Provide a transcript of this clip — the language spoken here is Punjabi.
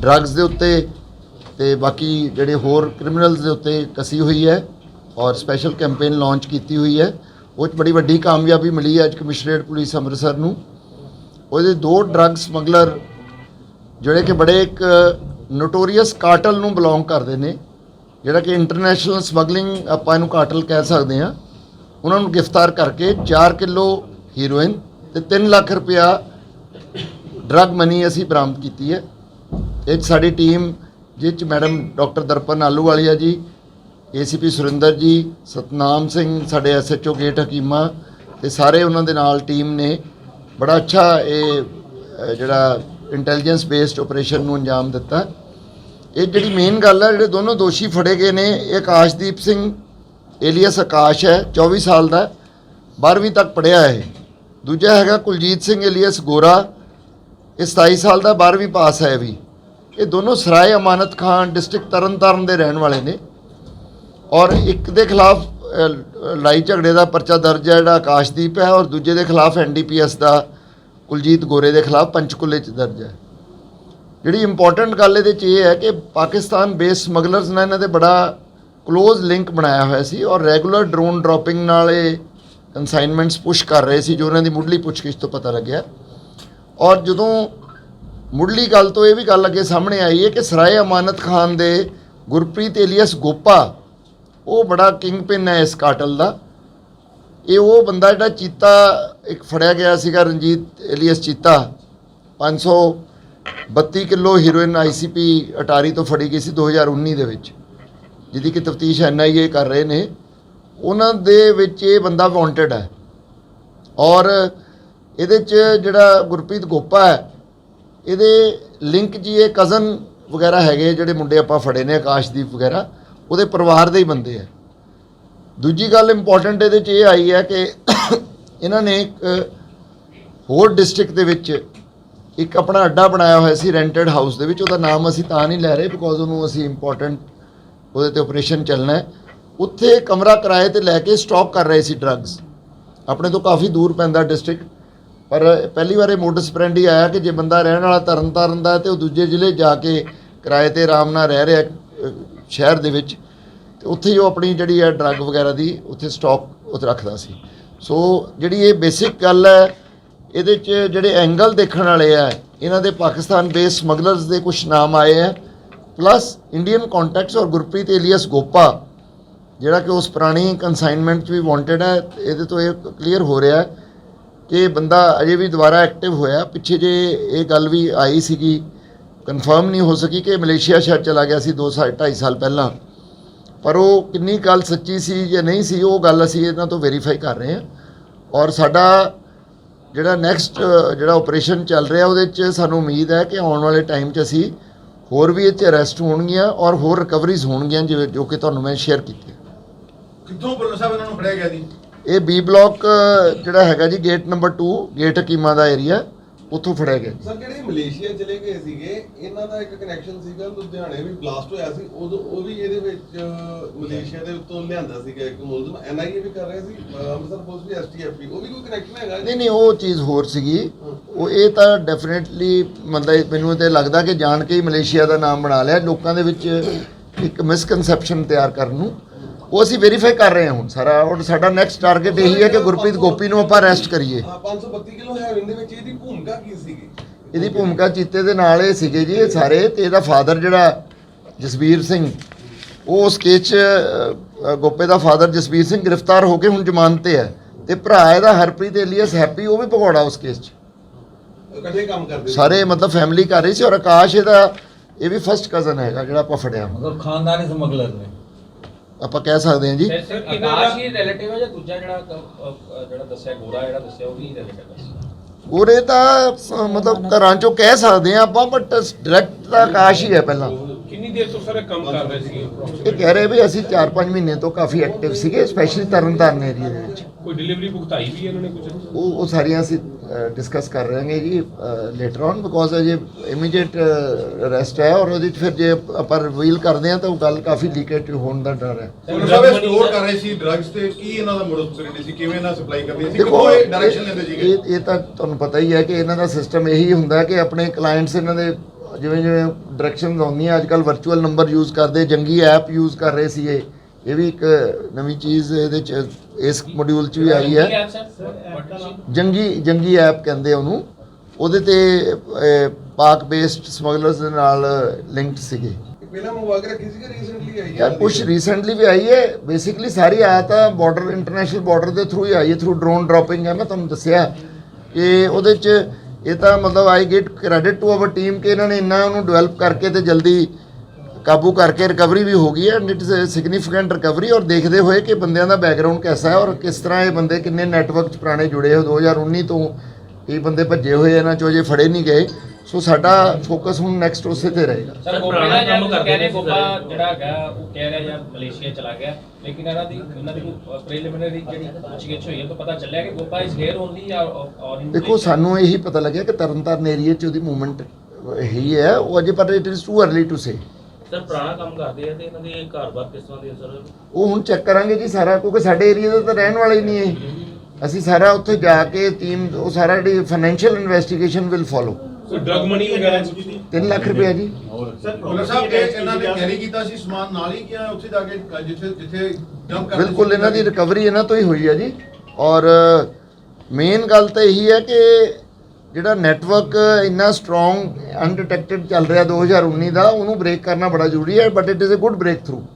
ਡਰੱਗਸ ਦੇ ਉੱਤੇ ਤੇ ਬਾਕੀ ਜਿਹੜੇ ਹੋਰ ਕ੍ਰਿਮੀਨਲਸ ਦੇ ਉੱਤੇ ਕਸੀ ਹੋਈ ਹੈ ਔਰ ਸਪੈਸ਼ਲ ਕੈਂਪੇਨ ਲਾਂਚ ਕੀਤੀ ਹੋਈ ਹੈ। ਉਹ 'ਚ ਬੜੀ ਵੱਡੀ ਕਾਮਯਾਬੀ ਮਿਲੀ ਹੈ ਅੱਜ ਕਮਿਸ਼ਨਰੇਟ ਪੁਲਿਸ ਅੰਮ੍ਰਿਤਸਰ ਨੂੰ। ਉਹਦੇ ਦੋ ਡਰੱਗ ਸਮਗਲਰ ਜਿਹੜੇ ਕਿ ਬੜੇ ਇੱਕ ਨੋਟੋਰੀਅਸ ਕਾਰਟਲ ਨੂੰ ਬਿਲੋਂਗ ਕਰਦੇ ਨੇ, ਜਿਹੜਾ ਕਿ ਇੰਟਰਨੈਸ਼ਨਲ ਸਮਗਲਿੰਗ ਆਪਾਂ ਇਹਨੂੰ ਕਾਰਟਲ ਕਹਿ ਸਕਦੇ ਹਾਂ। ਉਹਨਾਂ ਨੂੰ ਗ੍ਰਿਫਤਾਰ ਕਰਕੇ 4 ਕਿਲੋ ਹੀਰੋਇਨ ਤੇ 3 ਲੱਖ ਰੁਪਇਆ ਡਰੱਗ ਮਨੀ ਅਸੀਂ ਬਰਾਮਦ ਕੀਤੀ ਹੈ। ਇਹ 'ਚ ਸਾਡੀ ਟੀਮ ਜਿਸ 'ਚ ਮੈਡਮ ਡਾਕਟਰ ਦਰਪਨ ਆਲੂਵਾਲੀਆ ਜੀ, ਏਸੀਪੀ ਸੁਰਿੰਦਰ ਜੀ, ਸਤਨਾਮ ਸਿੰਘ ਸਾਡੇ ਐਸਐਚਓ ਗੇਟ ਹਕੀਮਾ ਤੇ ਸਾਰੇ ਉਹਨਾਂ ਦੇ ਨਾਲ ਟੀਮ ਨੇ ਬੜਾ ਅੱਛਾ ਇਹ ਜਿਹੜਾ ਇੰਟੈਲੀਜੈਂਸ ਬੇਸਡ ਆਪਰੇਸ਼ਨ ਨੂੰ ਅੰਜਾਮ ਦਿੱਤਾ। ਇਹ ਜਿਹੜੀ ਮੇਨ ਗੱਲ ਹੈ ਜਿਹੜੇ ਦੋਨੋਂ ਦੋਸ਼ੀ ਫੜੇ ਗਏ ਨੇ, ਇਹ ਆਕਾਸ਼ਦੀਪ ਸਿੰਘ ਏਲੀਅਸ ਆਕਾਸ਼ ਹੈ 24 ਸਾਲ ਦਾ 12ਵੀਂ ਤੱਕ ਪੜ੍ਹਿਆ ਹੈ ਦੂਜਾ ਹੈਗਾ ਕੁਲਜੀਤ ਸਿੰਘ ਏਲੀਅਸ ਗੋਰਾ, ਇਹ 27 ਸਾਲ ਦਾ 12ਵੀਂ ਪਾਸ ਹੈ ਵੀ। ਇਹ ਦੋਨੋਂ ਸਰਾਏ ਅਮਾਨਤ ਖਾਨ ਡਿਸਟ੍ਰਿਕਟ ਤਰਨਤਾਰਨ ਦੇ ਰਹਿਣ ਵਾਲੇ ਨੇ। ਔਰ ਇੱਕ ਦੇ ਖਿਲਾਫ ਲੜਾਈ ਝਗੜੇ ਦਾ ਪਰਚਾ ਦਰਜ ਹੈ, ਜਿਹੜਾ ਆਕਾਸ਼ਦੀਪ ਹੈ, ਔਰ ਦੂਜੇ ਦੇ ਖਿਲਾਫ ਐਨਡੀਪੀਐਸ ਦਾ, ਕੁਲਜੀਤ ਗੋਰੇ ਦੇ ਖਿਲਾਫ ਪੰਚਕੂਲੇ ਚ ਦਰਜ ਹੈ। ਜਿਹੜੀ ਇੰਪੋਰਟੈਂਟ ਗੱਲ ਇਹਦੇ ਚ ਇਹ ਹੈ ਕਿ ਪਾਕਿਸਤਾਨ ਬੇਸ ਸਮਗਲਰਸ ਨੇ ਇਹਨਾਂ ਦੇ ਬੜਾ ক্লোਜ਼ ਲਿੰਕ ਬਣਾਇਆ ਹੋਇਆ ਸੀ ਔਰ ਰੈਗੂਲਰ ਡਰੋਨ ਡ੍ਰੌਪਿੰਗ ਨਾਲ ਇਹ ਕਨਸਾਈਨਮੈਂਟਸ ਪੁਸ਼ ਕਰ ਰਹੇ ਸੀ, ਜੋ ਉਹਨਾਂ ਦੀ ਮੁੱਢਲੀ ਪੁੱਛਗਿੱਛ ਤੋਂ ਪਤਾ ਲੱਗਿਆ। ਔਰ ਜਦੋਂ ਮੁੱਢਲੀ ਗੱਲ ਤੋਂ ਇਹ ਵੀ ਗੱਲ ਅੱਗੇ ਸਾਹਮਣੇ ਆਈ ਹੈ ਕਿ ਸਰਾਏ ਅਮਾਨਤ ਖਾਨ ਦੇ ਗੁਰਪ੍ਰੀਤ ਏਲੀਅਸ ਗੋਪਾ, ਉਹ ਬੜਾ ਕਿੰਗ ਪਿਨ ਹੈ ਇਸ ਕਾਟਲ ਦਾ। ਇਹ ਉਹ ਬੰਦਾ ਜਿਹੜਾ ਚੀਤਾ, ਇੱਕ ਫੜਿਆ ਗਿਆ ਸੀਗਾ Ranjit alias Cheeta. 532 kilo heroin ICP Attari ਤੋਂ ਫੜੀ ਗਈ ਸੀ 2019 ਦੇ ਵਿੱਚ, ਜਿਹਦੀ ਕਿ ਤਫਤੀਸ਼ ਐਨਆਈਏ ਕਰ ਰਹੇ ਨੇ। ਉਹਨਾਂ ਦੇ ਵਿੱਚ ਇਹ ਬੰਦਾ ਵਾਂਟਡ ਹੈ। ਔਰ ਇਹਦੇ ਚ ਜਿਹੜਾ ਗੁਰਪ੍ਰੀਤ ਗੋਪਾ ਹੈ ਇਹਦੇ ਲਿੰਕ ਜੀ ਇਹ ਕਜ਼ਨ ਵਗੈਰਾ ਹੈਗੇ ਜਿਹੜੇ ਮੁੰਡੇ ਆਪਾਂ ਫੜੇ ਨੇ, ਆਕਾਸ਼ਦੀਪ ਵਗੈਰਾ, ਉਹਦੇ ਪਰਿਵਾਰ ਦੇ ਹੀ ਬੰਦੇ ਆ। ਦੂਜੀ ਗੱਲ ਇੰਪੋਰਟੈਂਟ ਇਹਦੇ ਚ ਇਹ ਆਈ ਹੈ ਕਿ ਇਹਨਾਂ ਨੇ ਇੱਕ ਹੋਰ ਡਿਸਟ੍ਰਿਕਟ ਦੇ ਵਿੱਚ ਇੱਕ ਆਪਣਾ ਅੱਡਾ ਬਣਾਇਆ ਹੋਇਆ ਸੀ ਰੈਂਟਡ ਹਾਊਸ ਦੇ ਵਿੱਚ, ਉਹਦਾ ਨਾਮ ਅਸੀਂ ਤਾਂ ਨਹੀਂ ਲੈ ਰਹੇ ਬਿਕੋਜ਼ ਉਹਨੂੰ ਅਸੀਂ ਇੰਪੋਰਟੈਂਟ ਉਹਦੇ ਤੇ ਆਪਰੇਸ਼ਨ ਚੱਲਣਾ ਹੈ। ਉੱਥੇ ਕਮਰਾ ਕਿਰਾਏ ਤੇ ਲੈ ਕੇ ਸਟਾਕ ਕਰ ਰਹੇ ਸੀ ਡਰੱਗਸ ਆਪਣੇ ਤੋਂ ਕਾਫੀ ਦੂਰ ਪੈਂਦਾ ਡਿਸਟ੍ਰਿਕਟ ਪਰ ਪਹਿਲੀ ਵਾਰ ਇਹ ਮੋਡਸ ਫਰੈਂਡ ਹੀ ਆਇਆ ਕਿ ਜੇ ਬੰਦਾ ਰਹਿਣ ਵਾਲਾ ਤਰਨ ਤਾਰਨ ਦਾ ਹੈ ਤੇ ਉਹ ਦੂਜੇ ਜ਼ਿਲ੍ਹੇ ਜਾ ਕੇ ਕਿਰਾਏ ਤੇ ਆਰਾਮ ਨਾਲ ਰਹਿ ਰਿਹਾ ਸ਼ਹਿਰ ਦੇ ਵਿੱਚ, ਤੇ ਉੱਥੇ ਹੀ ਉਹ ਆਪਣੀ ਜਿਹੜੀ ਹੈ ਡਰੱਗ ਵਗੈਰਾ ਦੀ ਉੱਥੇ ਸਟਾਕ ਉੱਥੇ ਰੱਖਦਾ ਸੀ। ਸੋ ਜਿਹੜੀ ਇਹ ਬੇਸਿਕ ਗੱਲ ਹੈ, ਇਹਦੇ 'ਚ ਜਿਹੜੇ ਐਂਗਲ ਦੇਖਣ ਵਾਲੇ ਆ, ਇਹਨਾਂ ਦੇ ਪਾਕਿਸਤਾਨ ਬੇਸ ਸਮਗਲਰਸ ਦੇ ਕੁਝ ਨਾਮ ਆਏ ਆ ਪਲੱਸ ਇੰਡੀਅਨ ਕੰਟੈਕਟਸ ਔਰ ਗੁਰਪ੍ਰੀਤ ਏਲੀਅਸ ਗੋਪਾ, ਜਿਹੜਾ ਕਿ ਉਸ ਪੁਰਾਣੀ ਕਨਸਾਈਨਮੈਂਟ 'ਚ ਵੀ ਵਾਂਟਡ ਹੈ ਇਹਦੇ ਤੋਂ ਇਹ ਕਲੀਅਰ ਹੋ ਰਿਹਾ ਹੈ ਕਿ ਬੰਦਾ ਅਜੇ ਵੀ ਦੁਬਾਰਾ ਐਕਟਿਵ ਹੋਇਆ। ਪਿੱਛੇ ਜੇ ਇਹ ਗੱਲ ਵੀ ਆਈ ਸੀਗੀ ਕਨਫਰਮ ਨਹੀਂ ਹੋ ਸਕੀ ਕਿ ਮਲੇਸ਼ੀਆ ਸ਼ਾਇਦ ਚਲਾ ਗਿਆ ਸੀ 2 ਸਾਲ 2.5 ਸਾਲ ਪਹਿਲਾਂ। ਪਰ ਉਹ ਕਿੰਨੀ ਗੱਲ ਸੱਚੀ ਸੀ ਜਾਂ ਨਹੀਂ ਸੀ, ਉਹ ਗੱਲ ਅਸੀਂ ਇਹਨਾਂ ਤੋਂ ਵੈਰੀਫਾਈ ਕਰ ਰਹੇ ਹਾਂ। ਔਰ ਸਾਡਾ ਜਿਹੜਾ ਨੈਕਸਟ ਜਿਹੜਾ ਆਪਰੇਸ਼ਨ ਚੱਲ ਰਿਹਾ, ਉਹਦੇ 'ਚ ਸਾਨੂੰ ਉਮੀਦ ਹੈ ਕਿ ਆਉਣ ਵਾਲੇ ਟਾਈਮ 'ਚ ਅਸੀਂ ਹੋਰ ਵੀ ਇਹ 'ਚ ਅਰੈਸਟ ਹੋਣਗੀਆਂ ਔਰ ਹੋਰ ਰਿਕਵਰੀਜ਼ ਹੋਣਗੀਆਂ, ਜਿਵੇਂ ਜੋ ਕਿ ਤੁਹਾਨੂੰ ਮੈਂ ਸ਼ੇਅਰ ਕੀਤੀ ਕਿੱਥੋਂ ਬੁੱਲਰ ਸਾਹਿਬ ਇਹਨਾਂ ਨੂੰ ਫੜਿਆ ਗਿਆ ਜੀ? ਇਹ ਬੀ ਬਲਾਕ ਜਿਹੜਾ ਹੈਗਾ ਜੀ ਗੇਟ ਨੰਬਰ 2 ਗੇਟ ਹਕੀਮਾ ਦਾ ਏਰੀਆ ਉੱਥੋਂ ਫੜਿਆ ਗਿਆ ਸਰ ਜਿਹੜੇ ਮਲੇਸ਼ੀਆ ਚਲੇ ਗਏ ਸੀਗੇ? ਇਹਨਾਂ ਦਾ ਇੱਕ ਕਨੈਕਸ਼ਨ ਸੀਗਾ ਲੁਧਿਆਣੇ ਵੀ ਬਲਾਸਟ ਹੋਇਆ ਸੀ ਉਦੋਂ ਉਹ ਵੀ ਇਹਦੇ ਵਿੱਚ ਮਲੇਸ਼ੀਆ ਦੇ ਉੱਤੋਂ ਲਿਆਂਦਾ ਸੀਗਾ ਇੱਕ ਮੁਲਜ਼ਮ। ਐਨਆਈਏ ਵੀ ਕਰ ਰਿਹਾ ਸੀ ਅੰਮ੍ਰਿਤਸਰ ਪੁਲਿਸ ਵੀ ਐਸਟੀਐਫ ਵੀ ਉਹ ਵੀ ਕੋਈ ਕਨੈਕਸ਼ਨ ਹੈਗਾ? ਨਹੀਂ ਨਹੀਂ ਉਹ ਚੀਜ਼ ਹੋਰ ਸੀਗੀ। ਉਹ ਇਹ ਤਾਂ ਡੈਫੀਨਿਟਲੀ ਮਤਲਬ ਮੈਨੂੰ ਤੇ ਲੱਗਦਾ ਕਿ ਜਾਣ ਕੇ ਹੀ ਮਲੇਸ਼ੀਆ ਦਾ ਨਾਮ ਬਣਾ ਲਿਆ। ਲੋਕਾਂ ਦੇ ਵਿੱਚ ਇੱਕ ਮਿਸਕਨਸੈਪਸ਼ਨ ਤਿਆਰ ਕਰਨ ਨੂੰ। ਉਹ ਅਸੀਂ ਵੈਰੀਫਾਈ ਕਰ ਰਹੇ ਹਾਂ ਹੁਣ। ਸਾਰਾ ਔਰ ਸਾਡਾ ਨੈਕਸਟ ਟਾਰਗੇਟ ਇਹੀ ਹੈ ਕਿ ਗੁਰਪ੍ਰੀਤ ਗੋਪੀ ਨੂੰ ਆਪਾਂ ਅਰੈਸਟ ਕਰੀਏ। ਹਾਂ 532 ਕਿਲੋ ਹੈਰੋਇਨ ਦੇ ਵਿੱਚ ਇਹਦੀ ਭੂਮਿਕਾ ਕੀ ਸੀਗੀ? ਇਹਦੀ ਭੂਮਿਕਾ ਚੀਤੇ ਦੇ ਨਾਲ ਇਹ ਸੀਗੇ ਜੀ ਇਹ ਸਾਰੇ ਤੇ ਇਹਦਾ ਫਾਦਰ ਜਿਹੜਾ ਜਸਵੀਰ ਸਿੰਘ ਉਹ ਉਸ ਕੇਸ 'ਚ ਗੋਪੇ ਦਾ ਫਾਦਰ ਜਸਵੀਰ ਸਿੰਘ ਗ੍ਰਿਫਤਾਰ ਹੋ ਕੇ ਹੁਣ ਜ਼ਮਾਨਤ ਤੇ ਹੈ। ਤੇ ਭਰਾ ਇਹਦਾ ਹਰਪ੍ਰੀਤ ਏਲੀਅਸ ਹੈਪੀ ਉਹ ਵੀ ਭਗੌੜਾ ਉਸ ਕੇਸ 'ਚ। ਇਕੱਠੇ ਕੰਮ ਕਰਦੇ। ਸਾਰੇ ਮਤਲਬ ਫੈਮਿਲੀ ਕਰ ਰਹੀ ਸੀ ਔਰ ਆਕਾਸ਼ ਇਹਦਾ ਇਹ ਵੀ ਫਸਟ ਕਜ਼ਨ ਹੈਗਾ ਜਿਹੜਾ ਆਪਾਂ ਫੜਿਆ। ਮਤਲਬ ਖਾਨਦਾਨੀ ਸਮਗਲਰ ਨੇ। ਆਪਾਂ ਕਹਿ ਸਕਦੇ ਹਾਂ ਜੀ। ਸਰ ਆਕਾਸ਼ ਹੀ ਰਿਲੇਟਿਵ ਹੈ ਜਾਂ ਦੂਜਾ ਜਿਹੜਾ ਅ, ਅ, ਜਿਹੜਾ ਦੱਸਿਆ ਗੋਰਾ ਜਿਹੜਾ ਦੱਸਿਆ ਉਹ ਵੀ ਰਿਲੇਟਿਵ ਹੈ ਉਹਰੇ ਤਾਂ ਅ, ਮਤਲਬ ਘਰਾਂ ਚੋਂ ਕਹਿ ਸਕਦੇ ਹਾਂ ਆਪਾਂ ਬਟ ਡਾਇਰੈਕਟ ਤਾਂ ਆਕਾਸ਼ ਹੀ ਹੈ ਪਹਿਲਾਂ। ਕਿੰਨੀ ਦੇਰ ਤੋਂ ਸਾਰੇ ਕੰਮ ਕਰ ਰਹੇ ਸੀਗੇ? ਇਹ ਕਹਿ ਰਹੇ ਵੀ ਅਸੀਂ 4-5 ਮਹੀਨੇ ਤੋਂ ਕਾਫੀ ਐਕਟਿਵ ਸੀਗੇ ਸਪੈਸ਼ਲੀ ਤਰਨਤਾਰਨ ਏਰੀਆ ਦੇ ਵਿੱਚ। ਕੋਈ ਡਿਲੀਵਰੀ ਭੁਗਤਾਈ ਵੀ ਇਹਨਾਂ ਨੇ ਕੁਝ ਉਹ ਉਹ ਸਾਰੀਆਂ ਅਸੀਂ ਡਿਸਕਸ ਕਰ ਰਹੇ ਹਾਂ ਜੀ ਲੇਟਰ ਔਨ ਬਿਕੋਜ਼ ਅਜੇ ਇਮੀਡੀਏਟ ਅਰੈਸਟ ਹੈ ਔਰ ਉਹਦੇ ਫਿਰ ਜੇ ਆਪਾਂ ਰਿਵੀਲ ਕਰਦੇ ਹਾਂ ਤਾਂ ਉਹ ਗੱਲ ਕਾਫੀ ਲੀਕੇਜ ਹੋਣ ਦਾ ਡਰ ਹੈ। ਸਾਹਿਬ ਇਹ ਸਟੋਰ ਕਰ ਰਹੇ ਸੀ ਡਰੱਗਸ ਤੇ ਕੀ ਇਹਨਾਂ ਦਾ ਮੋਡਸ ਆਪਰੇਂਡੀ ਸੀ ਕਿਵੇਂ ਇਹਨਾਂ ਸਪਲਾਈ ਕਰਦੀ ਸੀ ਦੇਖੋ ਕਿੱਥੋਂ ਇਹ ਡਾਇਰੈਕਸ਼ਨ ਲੈਂਦੇ ਸੀਗੇ? ਇਹ ਇਹ ਤਾਂ ਤੁਹਾਨੂੰ ਪਤਾ ਹੀ ਹੈ ਕਿ ਇਹਨਾਂ ਦਾ ਸਿਸਟਮ ਇਹੀ ਹੁੰਦਾ ਕਿ ਆਪਣੇ ਕਲਾਇੰਟਸ ਇਹਨਾਂ ਦੇ ਜਿਵੇਂ ਜਿਵੇਂ ਡਾਇਰੈਕਸ਼ਨਸ ਆਉਂਦੀਆਂ ਅੱਜ ਕੱਲ ਵਰਚੁਅਲ ਨੰਬਰ ਯੂਜ਼ ਕਰਦੇ ਜੰਗੀ ਐਪ ਯੂਜ਼ ਕਰ ਰਹੇ ਸੀਗੇ। ਇਹ ਵੀ ਇੱਕ ਨਵੀਂ ਚੀਜ਼ ਇਹਦੇ ਚ ਇਸ ਮੋਡਿਊਲ ਚ ਵੀ ਆਈ ਹੈ। ਜੰਗੀ ਜੰਗੀ ਐਪ ਕਹਿੰਦੇ ਆ ਉਹਨੂੰ। ਉਹਦੇ ਤੇ ਪਾਕ ਬੇਸਡ ਸਮਗਲਰਸ ਦੇ ਨਾਲ ਲਿੰਕਡ ਸੀਗੇ। ਇਹ ਪਹਿਲਾਂ ਮੰਗਵਾ ਕੇ ਰੱਖੀ ਸੀ ਕਿ ਰੀਸੈਂਟਲੀ ਆਈ ਹੈ? ਯਾਰ ਕੁਝ ਰੀਸੈਂਟਲੀ ਵੀ ਆਈ ਹੈ। ਬੇਸਿਕਲੀ ਸਾਰੀ ਆਇਆ ਤਾਂ ਬਾਰਡਰ ਇੰਟਰਨੈਸ਼ਨਲ ਬਾਰਡਰ ਦੇ ਥਰੂ ਹੀ ਆਈ ਹੈ ਥਰੂ ਡਰੋਨ ਡ੍ਰੌਪਿੰਗ ਹੈ। ਮੈਂ ਤੁਹਾਨੂੰ ਦੱਸਿਆ ਕਿ ਉਹਦੇ ਚ ਇਹ ਤਾਂ ਮਤਲਬ I get credit to our team ਕਿ ਇਹਨਾਂ ਨੇ ਇੰਨਾ ਉਹਨੂੰ ਡਿਵੈਲਪ ਕਰਕੇ ਤੇ ਜਲਦੀ ਕਾਬੂ ਕਰਕੇ ਰਿਕਵਰੀ ਵੀ ਹੋ ਗਈ ਹੈ and it is a significant recovery ਔਰ ਦੇਖਦੇ ਹੋਏ ਕਿ ਬੰਦਿਆਂ ਦਾ ਬੈਕਗ੍ਰਾਉਂਡ ਕਿਹਦਾ ਹੈ ਔਰ ਕਿਸ ਤਰ੍ਹਾਂ ਇਹ ਬੰਦੇ ਕਿੰਨੇ ਨੈਟਵਰਕ 'ਚ ਪੁਰਾਣੇ ਜੁੜੇ ਹੋ 2019 ਤੋਂ ਇਹ ਬੰਦੇ ਭੱਜੇ ਹੋਏ ਇਹਨਾਂ ਚੋਂ ਜੇ ਫੜੇ ਨਹੀਂ ਗਏ। ਸੋ ਸਾਡਾ ਫੋਕਸ ਹੁਣ ਨੈਕਸਟ ਉਸੇ ਤੇ ਰਹੇਗਾ। ਸਰ ਗੋਪਾ ਦਾ ਜਿਹੜਾ ਗੋਪਾ ਹੈਗਾ ਉਹ ਕਹਿ ਰਿਹਾ ਜਾਂ ਮਲੇਸ਼ੀਆ ਚਲਾ ਗਿਆ ਲੇਕਿਨ ਇਹਨਾਂ ਦੀ ਇਹਨਾਂ ਦੀ ਪ੍ਰੀਲਿਮਿਨਰੀ ਜਿਹੜੀ ਪੁੱਛਗਿੱਛ ਹੋਈ ਹੈ ਤਾਂ ਪਤਾ ਚੱਲਿਆ ਕਿ ਗੋਪਾ ਇਸ ਹੇਅਰ ਓਨਲੀ ਔਰ ਇਨ ਦੇਖੋ ਸਾਨੂੰ ਇਹੀ ਪਤਾ ਲੱਗਿਆ ਕਿ ਤਰਨਤਾਰਨ ਏਰੀਆ 'ਚ ਉਹਦੀ ਮੂਵਮੈਂਟ ਹੀ ਹੈ ਉਹ ਅਜੇ ਪਰ it is too early to say sir ਪੁਰਾਣਾ ਕੰਮ ਕਰਦੇ ਆ ਤੇ ਇਹਨਾਂ ਦੀ ਘਰ-ਬਾਰ ਕਿਸ ਤਰ੍ਹਾਂ ਦੀ ਹੈ ਸਰ? ਉਹ ਹੁਣ ਚੈੱਕ ਕਰਾਂਗੇ ਜੀ ਸਾਰਾ ਕਿਉਂਕਿ ਸਾਡੇ ਏਰੀਆ ਦਾ ਤਾਂ ਰਹਿਣ ਵਾਲਾ ਹੀ ਨਹੀਂ ਹੈ। ਅਸੀਂ ਸਾਰਾ ਉੱਥੇ ਜਾ ਕੇ ਟੀਮ ਉਹ ਸਾਰਾ ਜਿਹੜੀ ਫਾਈਨੈਂਸ਼ੀਅਲ ਇਨਵੈਸਟੀਗੇਸ਼ਨ ਵਿਲ ਫੋਲੋ ਕੋਈ ਡਰਗ ਮਨੀ ਵਗੈਰਾ ਕੁਝ ਨਹੀਂ? 3 ਲੱਖ ਰੁਪਏ ਜੀ। ਭੁੱਲਰ ਸਾਹਿਬ ਇਹ ਇਹਨਾਂ ਨੇ ਕੈਰੀ ਕੀਤਾ ਸੀ ਸਮਾਨ ਨਾਲ ਹੀ ਗਿਆ ਉੱਥੇ ਜਾ ਕੇ ਜਿੱਥੇ ਜਿੱਥੇ ਡੰਪ ਕਰਦੇ ਬਿਲਕੁਲ ਇਹਨਾਂ ਦੀ ਰਿਕਵਰੀ ਇਹਨਾਂ ਤੋਂ ਹੀ ਹੋਈ ਹੈ ਜੀ। ਔਰ ਮੇਨ ਗੱਲ ਤਾਂ ਇਹੀ ਹੈ ਕਿ ਜਿਹੜਾ ਨੈਟਵਰਕ ਇੰਨਾ ਸਟਰੋਂਗ ਅਨਡਿਟੈਕਟਡ ਚੱਲ ਰਿਹਾ 2019 ਦਾ, ਉਹਨੂੰ ਬ੍ਰੇਕ ਕਰਨਾ ਬੜਾ ਜ਼ਰੂਰੀ ਹੈ but it is a good breakthrough